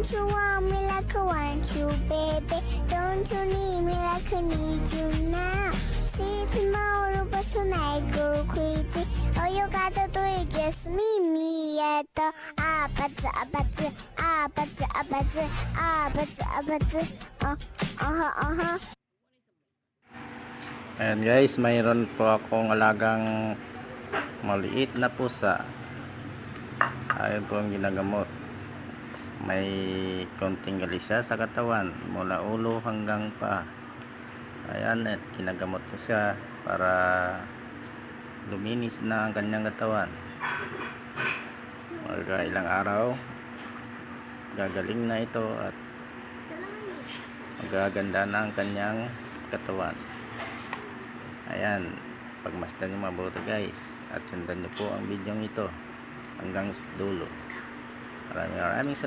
Don't you want me like I want you, baby? Don't you need me like I need you now? See tomorrow, but tonight go crazy. All you gotta do is just meet me at the abatz, abatz, abatz, abatz, abatz, abatz. Uh, uh-huh, uh-huh. Guys, mayroon po akong alagang maliit na pusa. Ayun po ang ginagamot. May konting galis siya sa katawan, mula ulo hanggang pa. Ayan, at ginagamot ko siya para luminis na ang kanyang katawan. Mga ilang araw, gagaling na ito at magaganda na ang kanyang katawan. Ayan, pagmasdan nyo mabuti guys at sundan nyo po ang video ito hanggang dulo. Maraming maraming.